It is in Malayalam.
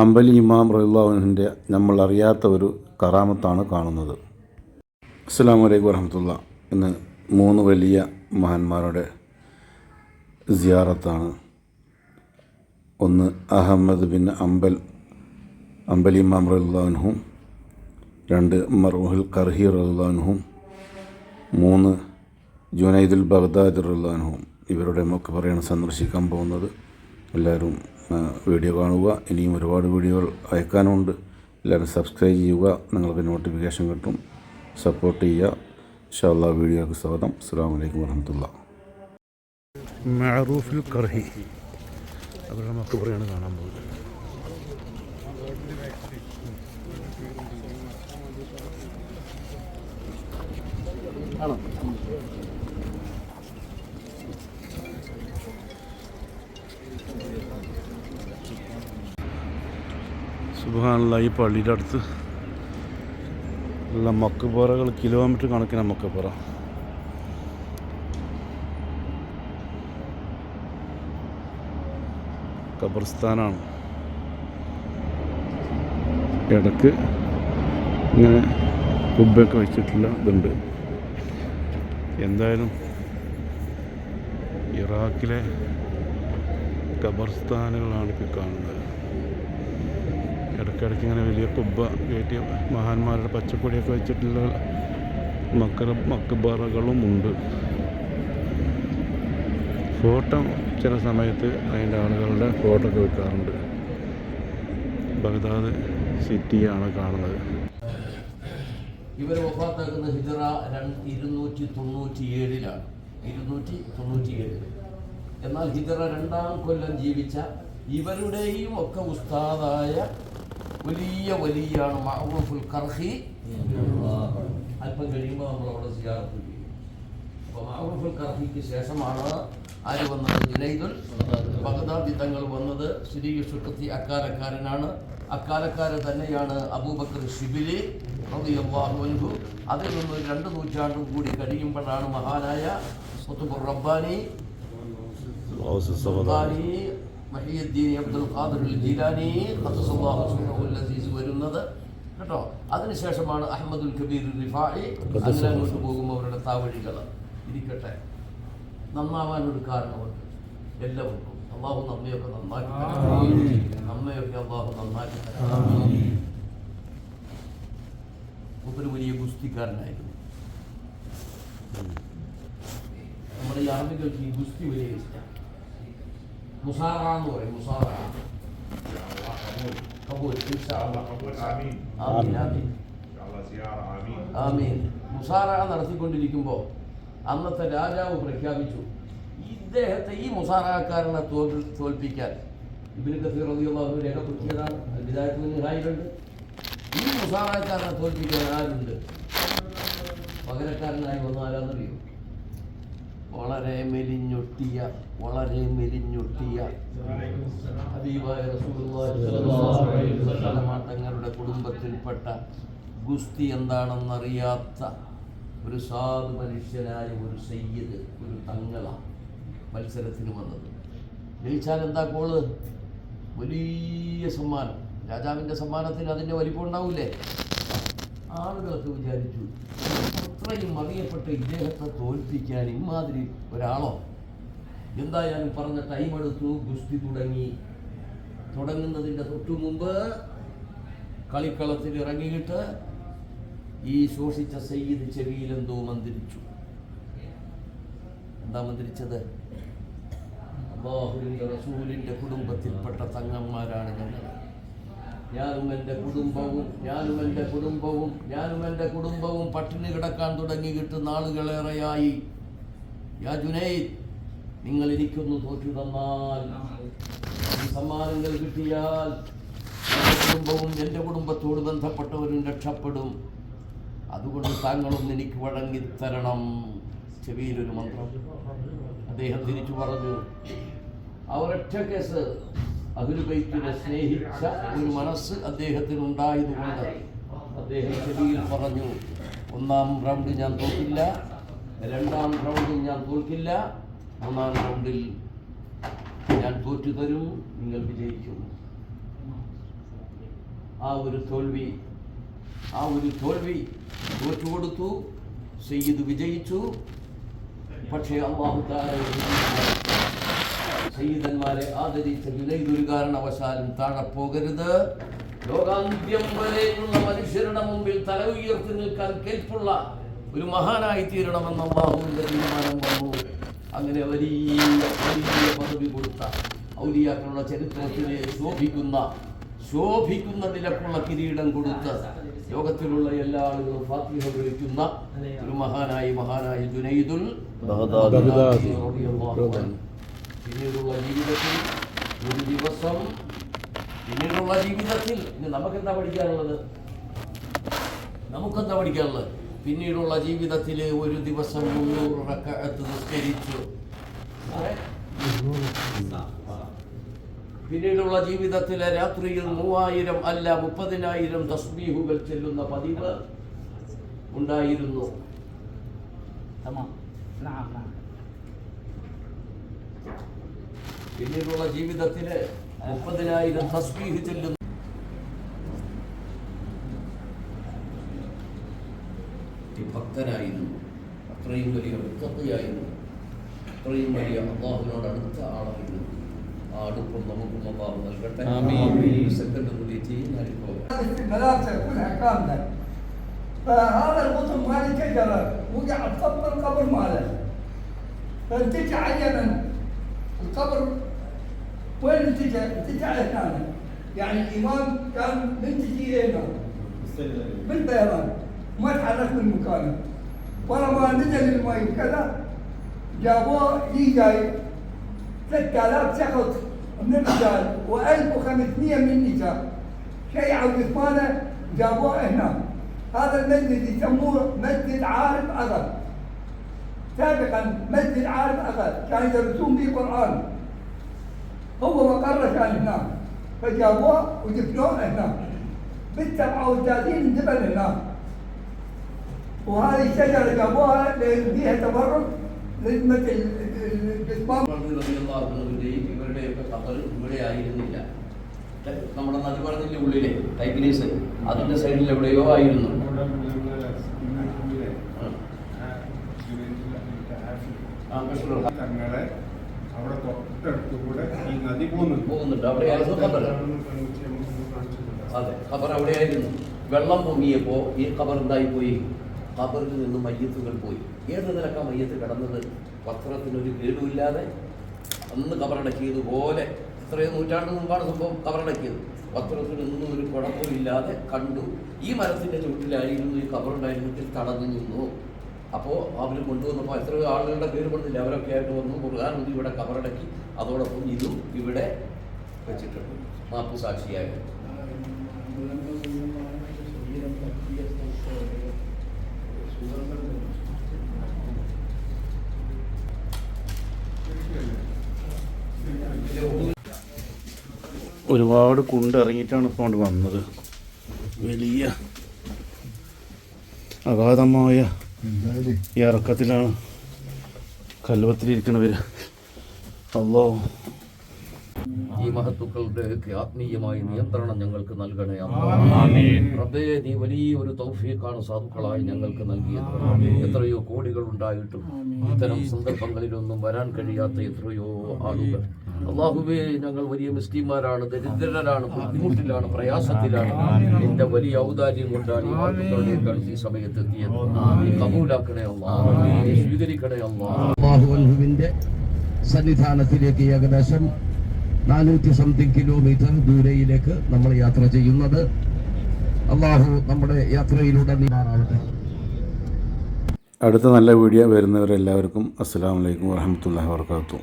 അമ്പലി ഇമാം റഹ്ലാവിന്റെ നമ്മൾ അറിയാത്ത ഒരു കറാമത്താണ് കാണുന്നത്. അസ്സാം വലൈക്കും വരഹമത്തുള്ള ഇന്ന് മൂന്ന് വലിയ മഹാന്മാരുടെ സിയാറത്താണ്. ഒന്ന് അഹമ്മദ് ബിൻ അമ്പൽ അമ്പലി ഇമാം റഹ്ലാൻഹും രണ്ട് മർഹുൽ കർഹി റഹ്ലാൻഹും മൂന്ന് ജുനൈദുൽ ബഗ്ദാദ് റഹ്ലാൻഹും ഇവരുടെ മക്കബറയാണ് സന്ദർശിക്കാൻ പോകുന്നത്. എല്ലാവരും വീഡിയോ കാണുക. ഇനിയും ഒരുപാട് വീഡിയോകൾ അയക്കാനുണ്ട്. എല്ലാവരും സബ്സ്ക്രൈബ് ചെയ്യുക. നിങ്ങൾക്ക് നോട്ടിഫിക്കേഷൻ കിട്ടും. സപ്പോർട്ട് ചെയ്യുക. ഇൻഷാല്ലാ വീഡിയോക്ക് സ്വാഗതം. അസ്സാം വലൈക്കും വരഹമുല്ല മഅറൂഫുൽ കർഹി. അവരുടെ മക്കബറയാണ് കാണാൻ പോകുന്നത്. സുബാനുള്ള ഈ പള്ളിയുടെ അടുത്ത് ഉള്ള മക്കബറകൾ കിലോമീറ്റർ കണക്കിന് മക്കബറ ഖബർസ്ഥാനാണ്. ഇടയ്ക്ക് ഇങ്ങനെ കുബ്ബൊക്കെ വെച്ചിട്ടുള്ള ഇതുണ്ട്. എന്തായാലും ഇറാഖിലെ ഖബർസ്ഥാനുകളാണ് ഇപ്പോൾ കാണുന്നത്. ഇടയ്ക്കിടയ്ക്ക് ഇങ്ങനെ വലിയ കുബ്ബ കയറ്റിയ മഹാന്മാരുടെ പച്ചക്കൊടിയൊക്കെ വെച്ചിട്ടുള്ള മക്ക മക്കബറകളും ഉണ്ട്. ഫോട്ടോ ചില സമയത്ത് അതിന്റെ ആളുകളുടെ ഫോട്ടോ ഒക്കെ വെക്കാറുണ്ട്. ബഗ്ദാദ് സിറ്റിയാണ് കാണുന്നത്. ഇവർ വഫാത്താക്കുന്ന ഹിജറ ഇരുന്നൂറ്റി തൊണ്ണൂറ്റി ഏഴിലാണ് ഇരുന്നൂറ്റി തൊണ്ണൂറ്റി ഏഴിൽ എന്നാൽ ഹിജറ രണ്ടാം കൊല്ലം ജീവിച്ച ഇവരുടെയും ഒക്കെ ഉസ്താദായ വലിയ വലിയാണ് മഹബൂഫുൽ കർഹി അല്പം കഴിയുമ്പോൾ നമ്മൾ അവിടെ സിയാറത്ത് ചെയ്യും. അപ്പോൾ മഹബൂഫുൽ കർഹിക്ക് ശേഷമാണ് ആര് വന്നത്? ജുനൈദുൽ ബഗ്ദാദി തങ്ങൾ വന്നത്. ശ്രീ ഷുക്കത്തി അക്കാലക്കാരനാണ്. അക്കാലക്കാരൻ തന്നെയാണ് അബൂബക്കർ ഷിബിലി റളിയല്ലാഹു അൻഹു. അതിൽ നിന്ന് രണ്ട് നൂറ്റാണ്ടും കൂടി കഴിയുമ്പോഴാണ് മഹാനായ റബ്ബാനി മഹിയുദ്ദീൻ അബ്ദുൽ ഖാദിർ ജീലാനി അസീസ് വരുന്നത്. കേട്ടോ? അതിനുശേഷമാണ് അഹമ്മദുൽ കബീർ റിഫായി അങ്ങനെ അങ്ങോട്ട് പോകുമ്പോൾ അവരുടെ താവഴികൾ. ഇരിക്കട്ടെ. നന്നാവാൻ ഒരു കാരണമുണ്ട്. എല്ലാവർക്കും. അള്ളാഹു നമ്മയൊക്കെ നന്നാക്കി തരാം നമ്മയൊക്കെ അള്ളാഹു നന്നാക്കി തരാം ഒരു വലിയ ഗുസ്തിക്കാരനായിരുന്നു. നമ്മുടെ ഈ ആർമികൾക്ക് ഈ ഗുസ്തി വലിയ ഇഷ്ടമാണ് മുസാറ എന്ന് പറയും മുസാറ കബൂൽ ഇൻഷാ അല്ലാഹ്. آمين ആമീൻ ആമീൻ إن شاء الله زيارة آمين ആമീൻ മുസാറ നടത്തിക്കൊണ്ടിരിക്കുമ്പോൾ അന്നത്തെ രാജാവ് പ്രഖ്യാപിച്ചു ഇദ്ദേഹത്തെ ഈ മുസാറക്കാരനെ തോൽ തോൽപ്പിക്കാൻ ഇബിന് കസീർ റളിയല്ലാഹു രേഖപ്പെടുത്തിയതാണ് വിദായത്തിൽ നിഹായിലുണ്ട് ഈ മുസാറക്കാരനെ തോൽപ്പിക്കാൻ ആരുണ്ട് പകരക്കാരനായി വന്ന ആരാന്നറിയോ വളരെ മെലിഞ്ഞൊട്ടിയ വളരെ മെലിഞ്ഞൊട്ടിയ തങ്ങളുടെ കുടുംബത്തിൽപ്പെട്ട ഗുസ്തി എന്താണെന്നറിയാത്ത ഒരു സാധു മനുഷ്യനായ ഒരു സയ്യിദ് ഒരു തങ്ങള മത്സരത്തിന് വന്നത്. ജയിച്ചാൽ എന്താ കോൾ വലിയ സമ്മാനം. രാജാവിന്റെ സമ്മാനത്തിന് അതിന്റെ വലിപ്പം ഉണ്ടാവില്ലേ? ആളുകളൊക്കെ വിചാരിച്ചു. അത്രയും അറിയപ്പെട്ട ഇദ്ദേഹത്തെ തോൽപ്പിക്കാൻ ഇമാതിരി ഒരാളോ? എന്തായാലും പറഞ്ഞ ടൈം എടുത്തു ഗുസ്തി തുടങ്ങി. തുടങ്ങുന്നതിന്റെ തൊട്ടു മുമ്പ് കളിക്കളത്തിൽ ഇറങ്ങിയിട്ട് ഈ ശോഷിച്ച സയ്യിദ് ചെവിയിലെന്തോ മന്ത്രിച്ചു. എന്താ മന്ത്രിച്ചത്? അള്ളാഹുവിന്റെ റസൂലിന്റെ കുടുംബത്തിൽപ്പെട്ട തങ്ങന്മാരാണ് ഞങ്ങൾ ഞാനും എന്റെ കുടുംബവും ഞാനും എന്റെ കുടുംബവും ഞാനും എന്റെ കുടുംബവും പട്ടിണി കിടക്കാൻ തുടങ്ങിയിട്ട് നാളുകളേറെയായി യാ ജുനൈദ് നിങ്ങൾ എനിക്കൊന്ന് തോറ്റു തന്നാൽ. സമ്മാനങ്ങൾ കിട്ടിയാൽ കുടുംബവും എന്റെ കുടുംബത്തോട് ബന്ധപ്പെട്ടവരും രക്ഷപ്പെടും. അതുകൊണ്ട് താങ്കളൊന്ന് എനിക്ക് വഴങ്ങിത്തരണം. ചെവിയിലൊരു മന്ത്രം. അദ്ദേഹം തിരിച്ചു പറഞ്ഞു ആ ഒരൊറ്റ കേസ് അഹുലുബൈത്തിനെ സ്നേഹിച്ച ഒരു മനസ്സ് അദ്ദേഹത്തിന് ഉണ്ടായതുകൊണ്ട് അദ്ദേഹം ചെവിയിൽ പറഞ്ഞു ഒന്നാം റൗണ്ട് ഞാൻ തോക്കില്ല രണ്ടാം റൗണ്ടിൽ ഞാൻ തോൽക്കില്ല മൂന്നാം റൗണ്ടിൽ ഞാൻ തോറ്റു തരും നിങ്ങൾ വിജയിക്കും ആ ഒരു തോൽവി ആ ഒരു തോൽവി തോറ്റുകൊടുത്തു സയ്യിദ് വിജയിച്ചു. പക്ഷേ അള്ളാഹു താല സയ്യിദന്മാരെ ആദരിച്ച ഒരു കാരണവശാലും താഴെ പോകരുത്. ലോകാന്ത്യം വരെയുള്ള മനുഷ്യരുടെ മുമ്പിൽ തല ഉയർത്തി നിൽക്കാൻ കേൾപ്പുള്ള ഒരു മഹാനായി തീരണമെന്ന് ബാഹുവിന്റെ തീരുമാനം വന്നു. അങ്ങനെ വലിയ വലിയ പദവി കൊടുത്ത ഔലിയാക്കളുടെ ചരിത്രത്തിലെ ശോഭിക്കുന്ന ശോഭിക്കുന്ന നിലക്കുള്ള കിരീടം കൊടുത്ത് ലോകത്തിലുള്ള എല്ലാ ആളുകളും ഫാത്തിഹ വിളിക്കുന്ന ഒരു മഹാനായി മഹാനായി ജുനൈദുൽ. പിന്നീടുള്ള ജീവിതത്തിൽ ഒരു ദിവസം പിന്നീടുള്ള ജീവിതത്തിൽ ഇനി നമുക്കെന്താ പഠിക്കാനുള്ളത്? നമുക്കെന്താ പഠിക്കാനുള്ളത്? പിന്നീടുള്ള ജീവിതത്തിൽ ഒരു ദിവസം മുന്നൂറ് നിസ്കരിച്ചു. പിന്നീടുള്ള ജീവിതത്തിലെ രാത്രിയിൽ മൂവായിരം അല്ല മുപ്പതിനായിരം തസ്ബീഹുകൾ ചെല്ലുന്ന പതിവ് ഉണ്ടായിരുന്നു. തമാ. പിന്നീടുള്ള ജീവിതത്തില് മുപ്പതിനായിരം തസ്ബീഹ് ചെല്ലുന്ന ഈ ഭക്തനായിരുന്നു അത്രയും വലിയ മുത്തയായിരുന്നു അത്രയും വലിയ അള്ളാഹുവിനോട് അടുത്ത ആളായിരുന്നു ആ അടുപ്പം നമുക്കും അള്ളാഹു നൽകട്ടെ ആമീൻ. സെക്കൻഡ് കൂടി ചെയ്യും ഞാനിപ്പോൾ المدرسة كلها كاملة فهذا القطب مال شجرة وقع فوق القبر ماله فالتجا عينا القبر وين التجا؟ التجا هنا يعني الإمام كان منتجي هنا. بالبيضان ما تحرك من مكانه. ولما نزل المي وكذا جابوه لي جاي. 3000 سقط من الرجال و1500 من النساء. شيعوا جثمانه جابوه هنا. هذا المسجد يسموه مسجد عارف أغل سابقا مسجد عارف أغل كان يدرسون فيه قرآن هو مقره كان هناك فجابوه ودفنوه هناك بالسبعة وثلاثين جبل هناك وهذه الشجرة جابوها لأن فيها تبرك لخدمة ال- ال- الجثمان റളിയല്ലാഹുവിന്റെയും ഇവരുടെയൊക്കെ ഖബർ ഇവിടെ ആയിരുന്നില്ല നമ്മുടെ നദിപറഞ്ഞിന്റെ ഉള്ളിലെ ടൈഗ്രീസ് അതിന്റെ സൈഡിൽ എവിടെയോ ആയിരുന്നു ആ, കശ്മീർ. തങ്ങളെ അവിടെ തൊട്ടടുത്ത് ഈ നദി പോകുന്നുണ്ട്. പോകുന്നുണ്ട്. അവിടെയായിരുന്നു ഖബർ. അതെ ഖബർ അവിടെ ആയിരുന്നു വെള്ളം പൊങ്ങിയപ്പോൾ ഈ ഖബർ എന്തായി പോയി? ഖബറിൽ നിന്ന് മയ്യത്തുകൾ പോയി. ഏത് നിലക്കാ മയ്യത്ത് കിടന്നത്? വസ്ത്രത്തിനൊരു കേടുമില്ലാതെ അന്ന് കബറടക്കിയതുപോലെ ഇത്രയും നൂറ്റാണ്ട് മുമ്പാണ് സംഭവം കബറടക്കിയത് വസ്ത്രത്തിനൊന്നും ഒരു കുഴപ്പമില്ലാതെ കണ്ടു. ഈ മരത്തിന്റെ ചുവട്ടിലായിരുന്നു ഈ കബറുണ്ടായിരുന്നിട്ട് തടഞ്ഞു നിന്നു. അപ്പോൾ അവർ കൊണ്ടുവന്നപ്പോൾ എത്ര ആളുകളുടെ പേര് കൊണ്ടില്ല അവരൊക്കെ ആയിട്ട് വന്നു. ഖുർആാനുദ്ദി ഇവിടെ കബറടക്കി അതോടൊപ്പം ഇതും ഇവിടെ വെച്ചിട്ടുണ്ട്. മാപ്പു സാക്ഷിയായിട്ട് ഒരുപാട് കുണ്ട് ഇറങ്ങിയിട്ടാണ് ഇപ്പോൾ കൊണ്ട് വന്നത്. വലിയ അഗാധമായ ഈ ഇറക്കത്തിലാണ് കല്ലുവത്തിലിരിക്കണവർ അല്ലോ ഈ മഹത്തുക്കളുടെ ആത്മീയമായ നിയന്ത്രണം ഞങ്ങൾക്ക് നൽകണേ. റബ്ബേ നീ വലിയൊരു തൗഫീഖാണ് സാധുക്കളായി ഞങ്ങൾക്ക് നൽകിയത്. എത്രയോ കോടികൾ ഉണ്ടായിട്ടും ഇത്തരം സന്ദർഭങ്ങളിലൊന്നും വരാൻ കഴിയാത്ത എത്രയോ ആളുകൾ. അള്ളാഹുബേ ഞങ്ങൾ വലിയ മുസ്ലിംമാരാണ് ദരിദ്രരാണ് ബുദ്ധിമുട്ടിലാണ് പ്രയാസത്തിലാണ് നിന്റെ വലിയ ഔദാര്യം കൊണ്ടാണ് ഈ മഹത്തുക്കളുടെ ഈ സമയത്ത് എത്തിയത് കബൂലാക്കണേ നീ സ്വീകരിക്കണേ അല്ലാ അള്ളാഹുവിന്റെ സന്നിധാനത്തിലേക്ക് ഏകദേശം നാനൂറ്റി സംതിങ് കിലോമീറ്റർ ദൂരയിലേക്ക് നമ്മൾ യാത്ര ചെയ്യുന്നത്. അള്ളാഹു നമ്മുടെ യാത്രയിലൂടെ നീങ്ങാറാവട്ടെ അടുത്ത നല്ല വീഡിയോ വരുന്നവരെല്ലാവർക്കും അസ്സാം വലൈക്കും വാഹമത്തല്ലാ വർക്കാത്തു